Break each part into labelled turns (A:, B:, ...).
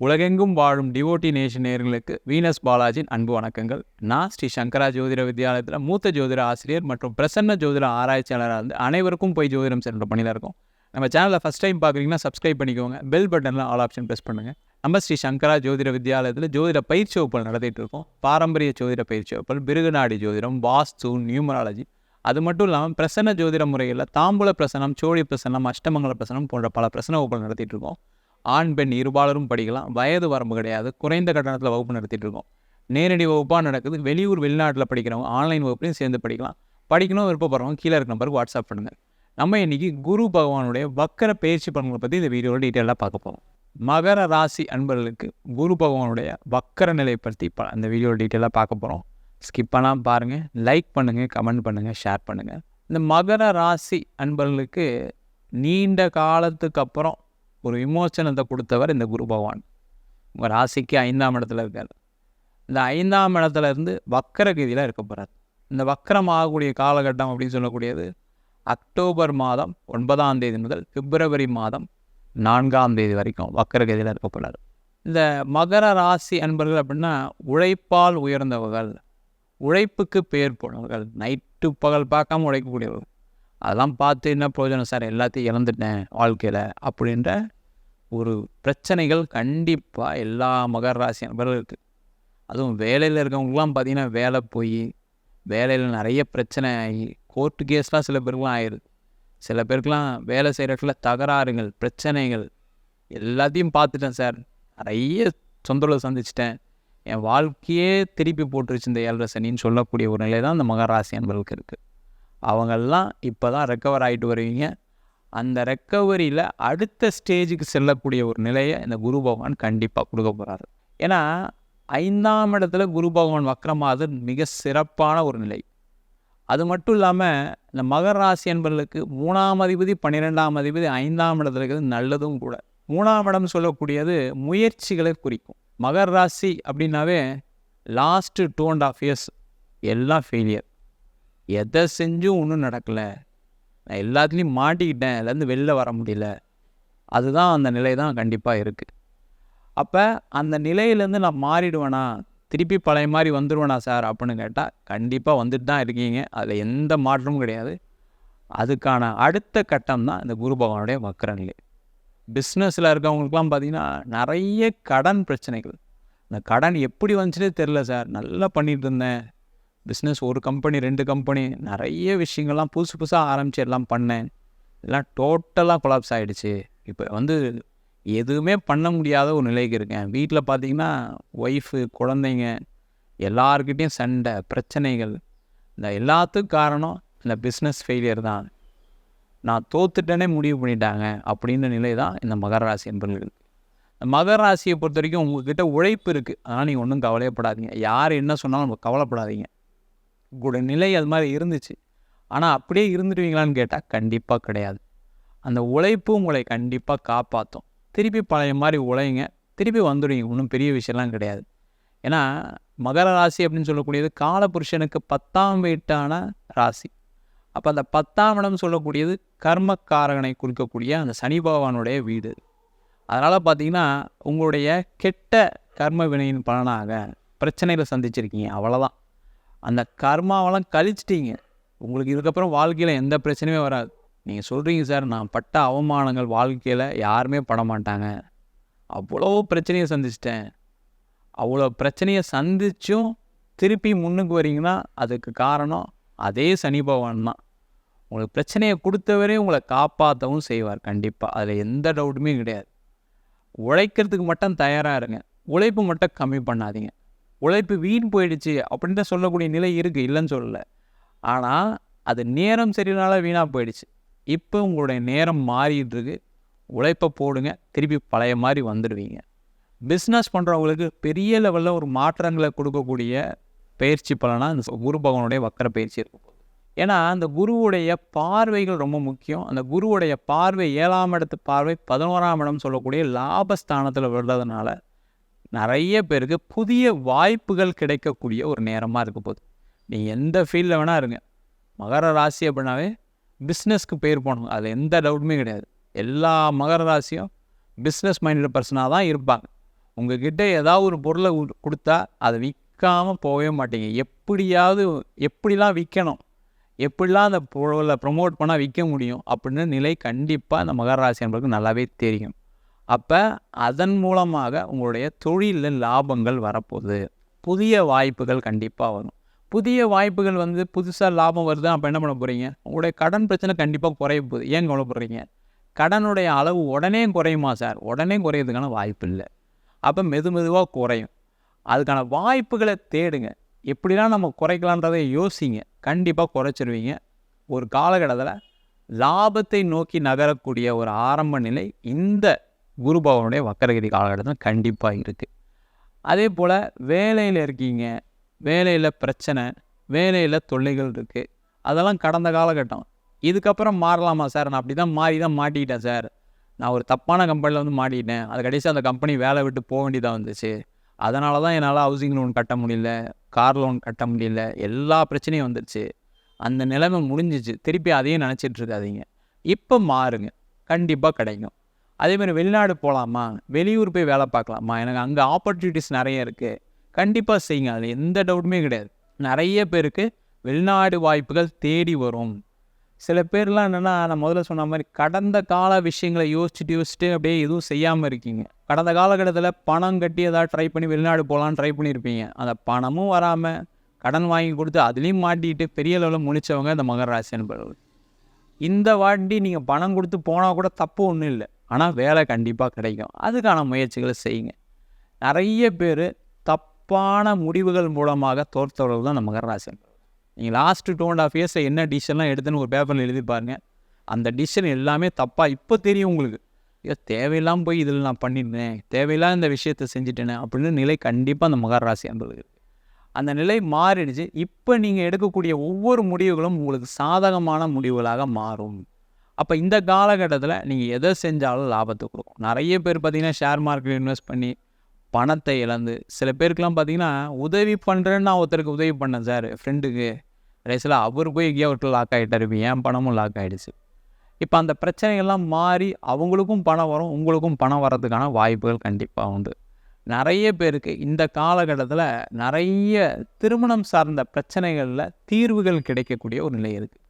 A: உலகெங்கும் வாழும் devotee nation நேர்களுக்கு வீனஸ் பாலாஜின் அன்பு வணக்கங்கள். நான் ஸ்ரீ சங்கரா ஜோதிட வித்யாலயத்தில் மூத்த ஜோதிட ஆசிரியர் மற்றும் பிரசன்ன ஜோதிட ஆராய்ச்சியாளராக இருந்து அனைவருக்கும் போய் ஜோதிடம் சென்ற பணியில் இருக்கும். நம்ம சேனலில் ஃபஸ்ட் டைம் பார்க்குறீங்கன்னா சப்ஸ்கிரைப் பண்ணிக்கோங்க. பெல் பட்டனில் ஆல் ஆப்ஷன் ப்ரெஸ் பண்ணுங்கள் நம்ம ஸ்ரீ சங்கரா ஜோதிட வித்யாலயத்தில் ஜோதிட பயிற்சி வகுப்புகள் நடத்திட்டு இருக்கோம். பாரம்பரிய ஜோதிட பயிற்சி வகுப்புகள் பிருகுநாடி ஜோதிடம் வாஸ்து நியூமராலஜி. அது மட்டும் இல்லாமல் பிரசன்ன ஜோதிட முறையில் தாம்பூல பிரசனம் சோழி பிரசனம் அஷ்டமங்கல பிரசனம் போன்ற பல பிரசன வகுப்புகள் நடத்திட்டு இருக்கோம். ஆண் பெண் இருபாலரும் படிக்கலாம். வயது வரம்பு கிடையாது. குறைந்த கட்டணத்தில் வகுப்பு நடத்திட்டு இருக்கோம். நேரடி வகுப்பாக நடக்குது. வெளியூர் வெளிநாட்டில் படிக்கிறவங்க ஆன்லைன் வகுப்புலையும் சேர்ந்து படிக்கலாம். படிக்கணும் விருப்பப்படுறவங்க கீழே இருக்க நம்பருக்கு வாட்ஸ்அப் பண்ணுங்கள் நம்ம இன்றைக்கி குரு பகவானுடைய வக்கர பயிற்சி பலன்களை பற்றி இந்த வீடியோவில் டீட்டெயிலாக பார்க்க போகிறோம் மகர ராசி அன்பர்களுக்கு குரு பகவானுடைய வக்கர நிலை பற்றி ப அந்த வீடியோ டீட்டெயிலாக பார்க்க போகிறோம் ஸ்கிப் பண்ணாமல் பாருங்கள் லைக் பண்ணுங்கள் கமெண்ட் பண்ணுங்கள் ஷேர் பண்ணுங்கள் இந்த மகர ராசி அன்பர்களுக்கு நீண்ட காலத்துக்கு அப்புறம் ஒரு விமோசனத்தை கொடுத்தவர் இந்த குரு பகவான். உங்கள் ராசிக்கு ஐந்தாம் இடத்துல இருக்கார். இந்த ஐந்தாம் இடத்துல இருந்து வக்கர கதியில் இருக்க போகிறார் இந்த வக்கரம் ஆகக்கூடிய காலகட்டம் அப்படின்னு சொல்லக்கூடியது அக்டோபர் மாதம் ஒன்பதாம் தேதி முதல் பிப்ரவரி மாதம் நான்காம் தேதி வரைக்கும் வக்கரகதியில் இருக்க போகிறார் இந்த மகர ராசி அன்பர்கள் அப்படின்னா உழைப்பால் உயர்ந்தவர்கள் உழைப்புக்கு பேர் போனவர்கள் நைட்டு பகல் பார்க்காம உழைக்கக்கூடியவர்கள். அதெல்லாம் பார்த்து என்ன பிரயோஜனம்? சார் எல்லாத்தையும் இழந்துட்டேன் வாழ்க்கையில் அப்படின்ற ஒரு பிரச்சனைகள் கண்டிப்பாக எல்லா மகர ராசி நபர்களுக்கு அதுவும் வேலையில் இருக்கவங்களாம் பார்த்தீங்கன்னா வேலை போய் வேலையில் நிறைய பிரச்சனை ஆகி கோர்ட்டு கேஸ்லாம் சில பேருக்குலாம் ஆயிடுது சில பேருக்குலாம் வேலை செய்கிற இடத்துல தகராறுகள் பிரச்சனைகள் எல்லாத்தையும் பார்த்துட்டேன் சார். நிறைய தொந்தரவு சந்திச்சிட்டேன். என் வாழ்க்கையே திருப்பி போட்டுருச்சு இந்த ஏழரை சனின்னு சொல்லக்கூடிய ஒரு நிலை தான் இந்த மகராசி அன்பர்களுக்கு இருக்குது அவங்கெல்லாம் இப்போ தான் ரெக்கவர் ஆகிட்டு வருவீங்க. அந்த ரெக்கவரியில் அடுத்த ஸ்டேஜுக்கு செல்லக்கூடிய ஒரு நிலையை இந்த குரு பகவான் கண்டிப்பாக கொடுக்க போகிறாரு ஏன்னா ஐந்தாம் இடத்துல குரு பகவான் வக்ரமாவது மிக சிறப்பான ஒரு நிலை. அது மட்டும் இல்லாமல் இந்த மகர ராசி என்பவர்களுக்கு மூணாம் அதிபதி பன்னிரெண்டாம் அதிபதி ஐந்தாம் இடத்துல இருக்கிறது நல்லதும் கூட. மூணாம் இடம் சொல்லக்கூடியது முயற்சிகளை குறிக்கும். மகர ராசி அப்படின்னாவே last two and half years எல்லாம் ஃபெயிலியர் எதை செஞ்சும் ஒன்றும் நடக்கலை. நான் எல்லாத்துலேயும் மாட்டிக்கிட்டேன். அதுலேருந்து வெளில வர முடியல. அதுதான் அந்த நிலை தான் கண்டிப்பாக இருக்குது அப்போ அந்த நிலையிலேருந்து நான் மாறிடுவேனா? திருப்பி பழைய மாதிரி வந்துடுவேனா சார் அப்படின்னு கேட்டால் கண்டிப்பாக வந்துட்டு தான் இருக்கீங்க. அதில் எந்த மாற்றமும் கிடையாது. அதுக்கான அடுத்த கட்டம் தான் இந்த குரு பகவானுடைய வக்கர நிலை. பிஸ்னஸில் இருக்கவங்களுக்குலாம் பார்த்திங்கன்னா நிறைய கடன் பிரச்சனைகள். இந்த கடன் எப்படி வந்துச்சுனே தெரில சார். நல்லா பண்ணிகிட்டு இருந்தேன். பிஸ்னஸ் ஒரு கம்பெனி ரெண்டு கம்பெனி நிறைய விஷயங்கள்லாம் புதுசு புதுசாக ஆரம்பித்து எல்லாம் பண்ணேன் எல்லாம் டோட்டலாக கொலாப்ஸ் ஆகிடுச்சு இப்போ வந்து எதுவுமே பண்ண முடியாத ஒரு நிலைக்கு இருக்கேன். வீட்டில் பார்த்தீங்கன்னா ஒய்ஃபு குழந்தைங்க எல்லாருக்கிட்டேயும் சண்டை பிரச்சனைகள். இந்த எல்லாத்துக்கும் காரணம் இந்த பிஸ்னஸ் ஃபெயிலியர் தான். நான் தோத்துட்டேனே முடிவு பண்ணிட்டாங்க அப்படின்ற நிலை தான் இந்த மகர ராசி என்பவர்களுக்கு மகர ராசியை பொறுத்த வரைக்கும் உங்கள்கிட்ட உழைப்பு இருக்குது அதனால் நீங்கள் ஒன்றும் கவலையப்படாதீங்க. யார் என்ன சொன்னாலும் நம்ம கவலைப்படாதீங்க. உங்களுடைய நிலை அது மாதிரி இருந்துச்சு. ஆனால் அப்படியே இருந்துடுவீங்களான்னு கேட்டால் கண்டிப்பாக கிடையாது. அந்த உழைப்பு உங்களை கண்டிப்பாக காப்பாற்றும் திருப்பி பழைய மாதிரி உழைங்க. திருப்பி வந்துடுவீங்க. ஒன்றும் பெரிய விஷயம்லாம் கிடையாது. ஏன்னா மகர ராசி அப்படின்னு சொல்லக்கூடியது காலபுருஷனுக்கு பத்தாம் வீட்டான ராசி. அப்போ அந்த பத்தாம் இடம் சொல்லக்கூடியது கர்மக்காரகனை குறிக்கக்கூடிய அந்த சனி பகவானுடைய வீடு. அதனால் பார்த்தீங்கன்னா உங்களுடைய கெட்ட கர்ம வினையின் பலனாக பிரச்சனையில் சந்திச்சிருக்கீங்க. அவ்வளோதான் அந்த கர்மாவெல்லாம் கழிச்சிட்டீங்க. உங்களுக்கு இதுக்கப்புறம் வாழ்க்கையில் எந்த பிரச்சனையுமே வராது. நீங்கள் சொல்கிறீங்க சார் நான் பட்ட அவமானங்கள் வாழ்க்கையில் யாருமே பட மாட்டாங்க. அவ்வளோ பிரச்சனையை சந்திச்சிட்டேன். அவ்வளோ பிரச்சனையை சந்திச்சும் திருப்பி முன்னுக்கு வரீங்கன்னா அதுக்கு காரணம் அதே சனி பகவான் தான். உங்களுக்கு பிரச்சனையை கொடுத்தவரே உங்களை காப்பாற்றவும் செய்வார் கண்டிப்பாக அதில் எந்த டவுட்டுமே கிடையாது. உழைக்கிறதுக்கு மட்டும் தயாராக இருங்க. உழைப்பு மட்டும் கம்மி பண்ணாதீங்க. உழைப்பு வீண் போயிடுச்சு அப்படின்ட்டு சொல்லக்கூடிய நிலை இருக்குது இல்லைன்னு சொல்லலை. ஆனால் அது நேரம் சரியினால வீணாக போயிடுச்சு. இப்போ உங்களுடைய நேரம் மாறிட்டு இருக்கு. உழைப்பை போடுங்க திருப்பி பழைய மாதிரி வந்துடுவீங்க. பிஸ்னஸ் பண்ணுறவங்களுக்கு பெரிய லெவலில் ஒரு மாற்றங்களை கொடுக்கக்கூடிய பயிற்சி பலனாக இந்த குரு பகவானுடைய வக்கர பயிற்சி இருக்கும் ஏன்னா அந்த குருவுடைய பார்வைகள் ரொம்ப முக்கியம். அந்த குருவுடைய பார்வை ஏழாம் இடத்து பார்வை பதினோராம் இடம் சொல்லக்கூடிய லாபஸ்தானத்தில் விடுறதுனால நிறைய பேருக்கு புதிய வாய்ப்புகள் கிடைக்கக்கூடிய ஒரு நேரமாக இருக்க போகுது. நீ எந்த ஃபீல்டில் வேணால் இருங்க. மகர ராசி அப்படின்னாவே பிஸ்னஸ்க்கு பேர் போகணும் அது எந்த டவுட்டுமே கிடையாது. எல்லா மகர ராசியும் பிஸ்னஸ் மைண்டட் பர்சனாக தான் இருப்பாங்க. உங்ககிட்ட ஏதாவது ஒரு பொருளை கொடுத்தா அதை விற்காம போகவே மாட்டீங்க. எப்படியாவது எப்படிலாம் விற்கணும் எப்படிலாம் அந்த பொருளை ப்ரொமோட் பண்ணால் விற்க முடியும்? அப்படின்னு நிலை கண்டிப்பாக அந்த மகர ராசி என்பதுக்கு நல்லாவே தெரியும். அப்போ அதன் மூலமாக உங்களுடைய தொழிலில் லாபங்கள் வரப்போகுது. புதிய வாய்ப்புகள் கண்டிப்பாக வரும். புதிய வாய்ப்புகள் வந்து புதுசாக லாபம் வருது? அப்போ என்ன பண்ண போகிறீங்க உங்களுடைய கடன் பிரச்சனை கண்டிப்பாக குறைய போகுது. ஏன் கவலைப்படுறீங்க? கடனுடைய அளவு உடனே குறையுமா சார்? உடனே குறையிறதுக்கான வாய்ப்பு இல்லை. அப்போ மெது மெதுவாக குறையும். அதுக்கான வாய்ப்புகளை தேடுங்க. எப்படிலாம் நம்ம குறைக்கலான்றதை யோசிங்க. கண்டிப்பாக குறைச்சிருவீங்க. ஒரு காலகட்டத்தில் லாபத்தை நோக்கி நகரக்கூடிய ஒரு ஆரம்ப நிலை இந்த குரு பகவானுடைய வக்கரகிரி காலகட்டத்தில் கண்டிப்பாக இருக்குது அதே போல் வேலையில் இருக்கீங்க வேலையில் பிரச்சனை வேலையில் தொல்லைகள் இருக்குது அதெல்லாம் கடந்த காலகட்டம். இதுக்கப்புறம் மாறலாமா சார்? நான் அப்படி தான் மாறி தான் மாட்டிக்கிட்டேன் சார். நான் ஒரு தப்பான கம்பெனியில் வந்து மாட்டிக்கிட்டேன். அது கடைசியாக அந்த கம்பெனி வேலை விட்டு போக வேண்டியதாக வந்துச்சு. அதனால தான் என்னால் ஹவுசிங் லோன் கட்ட முடியல கார் லோன் கட்ட முடியல. எல்லா பிரச்சனையும் வந்துடுச்சு அந்த நிலைமை முடிஞ்சிச்சு. திருப்பி அதையும் நினச்சிட்டு இருக்காதீங்க. இப்போ மாறுங்க. கண்டிப்பாக கிடைக்கும். அதே மாதிரி வெளிநாடு போகலாமா வெளியூர் போய் வேலை பார்க்கலாமா? எனக்கு அங்கே ஆப்பர்ச்சுனிட்டிஸ் நிறைய இருக்குது கண்டிப்பாக செய்யுங்க. அதில் எந்த டவுட்டுமே கிடையாது. நிறைய பேருக்கு வெளிநாடு வாய்ப்புகள் தேடி வரும். சில பேர்லாம் என்னென்னா நான் முதல்ல சொன்ன மாதிரி கடந்த கால விஷயங்களை யோசிச்சுட்டு யோசிச்சுட்டு அப்படியே எதுவும் செய்யாமல் இருக்கீங்க. கடந்த காலகட்டத்தில் பணம் கட்டி ஏதாவது ட்ரை பண்ணி வெளிநாடு போகலான்னு ட்ரை பண்ணியிருப்பீங்க. அந்த பணமும் வராமல் கடன் வாங்கி கொடுத்து அதுலேயும் மாட்டிட்டு பெரிய லெவலில் முழிச்சவங்க இந்த மகராசி என்பவர்கள் இந்த வாட்டி நீங்கள் பணம் கொடுத்து போனால் கூட தப்பு ஒன்றும் இல்லை. ஆனால் வேலை கண்டிப்பாக கிடைக்கும். அதுக்கான முயற்சிகளை செய்யுங்க. நிறைய பேர் தப்பான முடிவுகள் மூலமாக தோற்றவர்கள் தான் நம்ம மகர நீங்கள் லாஸ்ட்டு டூ அண்ட் ஆஃப் இயர்ஸில் என்ன டிசிஷன்லாம் எடுத்துன்னு ஒரு பேப்பரில் எழுதி பாருங்க. அந்த டிசிஷன் எல்லாமே தப்பாக இப்போ தெரியும் உங்களுக்கு. ஐயோ தேவையில்லாமல் போய் இதில் நான் பண்ணியிருந்தேன் தேவையில்லாத இந்த விஷயத்தை செஞ்சுட்டேனே அப்படின்னு நிலை கண்டிப்பாக அந்த மகர ராசி என்பது அந்த நிலை மாறிடுச்சு. இப்போ நீங்கள் எடுக்கக்கூடிய ஒவ்வொரு முடிவுகளும் உங்களுக்கு சாதகமான முடிவுகளாக மாறும். அப்போ இந்த காலகட்டத்தில் நீங்கள் எதை செஞ்சாலும் லாபத்தை கொடுக்கும். நிறைய பேர் பார்த்தீங்கன்னா ஷேர் மார்க்கெட் இன்வெஸ்ட் பண்ணி பணத்தை இழந்து சில பேருக்குலாம் பார்த்தீங்கன்னா உதவி பண்ணுறேன்னு நான் ஒருத்தருக்கு உதவி பண்ணேன் சார் ஃப்ரெண்டுக்கு கடைசியில் அவர் போய் எங்கேயோ ஒருத்தர் லாக் ஆகிட்டார் இப்போ என் பணமும் லாக் ஆகிடுச்சு இப்போ அந்த பிரச்சனைகள்லாம் மாறி அவங்களுக்கும் பணம் வரும் உங்களுக்கும் பணம் வர்றதுக்கான வாய்ப்புகள் கண்டிப்பாக உண்டு. நிறைய பேருக்கு இந்த காலகட்டத்தில் நிறைய திருமணம் சார்ந்த பிரச்சனைகளில் தீர்வுகள் கிடைக்கக்கூடிய ஒரு நிலை இருக்குது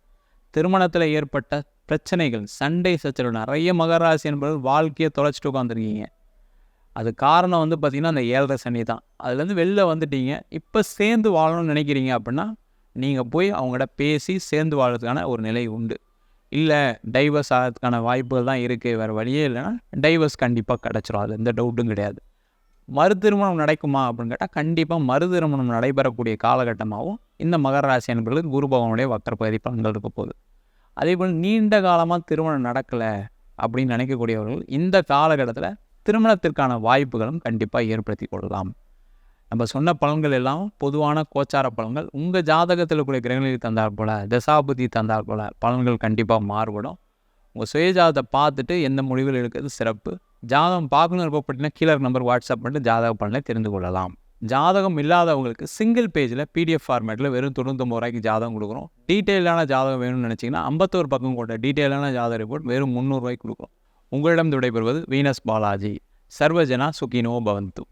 A: திருமணத்தில் ஏற்பட்ட பிரச்சனைகள் சண்டை சச்சரவு. நிறைய மகராசி என்பது வாழ்க்கையை தொலைச்சிட்டு உட்காந்துருக்கீங்க அது காரணம் வந்து பார்த்திங்கன்னா அந்த ஏழரை சனி தான். அதுலேருந்து வெளில வந்துட்டீங்க. இப்போ சேர்ந்து வாழணும்னு நினைக்கிறீங்க அப்படின்னா நீங்கள் போய் அவங்ககிட்ட பேசி சேர்ந்து வாழறதுக்கான ஒரு நிலை உண்டு. இல்லை டைவர்ஸ் ஆகிறதுக்கான வாய்ப்புகள் தான் இருக்குது வேறு வழியே இல்லைன்னா டைவர்ஸ் கண்டிப்பாக கிடச்சிரும். அது எந்த டவுட்டும் கிடையாது. மறு திருமணம் நடக்குமா அப்படின்னு கேட்டால் கண்டிப்பாக மறு திருமணம் நடைபெறக்கூடிய காலகட்டமாகவும் இந்த மகர ராசி என்பர்களுக்கு குரு பகவானுடைய வக்கர பகுதி பலன்கள் இருக்க போகுது. அதே போல் நீண்ட காலமாக திருமணம் நடக்கலை அப்படின்னு நினைக்கக்கூடியவர்கள் இந்த காலகட்டத்தில் திருமணத்திற்கான வாய்ப்புகளும் கண்டிப்பாக ஏற்படுத்தி கொள்ளலாம். நம்ம சொன்ன பலன்கள் எல்லாம் பொதுவான கோச்சார பலன்கள். உங்கள் ஜாதகத்தில் இருக்கக்கூடிய கிரகங்களில் தந்தார் போல் தசாபுத்தி தந்தார் போல் பலன்கள் கண்டிப்பாக மாறுபடும். உங்கள் சுயஜாதத்தை பார்த்துட்டு எந்த முடிவில் எடுக்கிறது சிறப்பு. ஜாதகம் பார்க்கணும் விருப்பப்பட்டீங்கன்னா கீழே நம்பர் வாட்ஸ்அப் பண்ணிட்டு ஜாதக பலனை தெரிந்து கொள்ளலாம். ஜாதகம் இல்லாதவங்களுக்கு சிங்கிள் பேஜில் பிடிஎஃப் ஃபார்மேட்டில் வெறும் தொண்ணூத்தொம்பது ரூபாய்க்கு ஜாதகம் கொடுக்குறோம் டீட்டெயிலான ஜாதகம் வேணும்னு நினச்சிங்கன்னா ஐம்பத்தோரு பக்கம் கொண்ட டீட்டெயிலான ஜாதக ரிப்போர்ட் வெறும் முந்நூறுரூவாய்க்கு கொடுக்குறோம் உங்களிடம் விடைபெறுவது வீனஸ் பாலாஜி. சர்வஜனா சுகினோ பவந்து.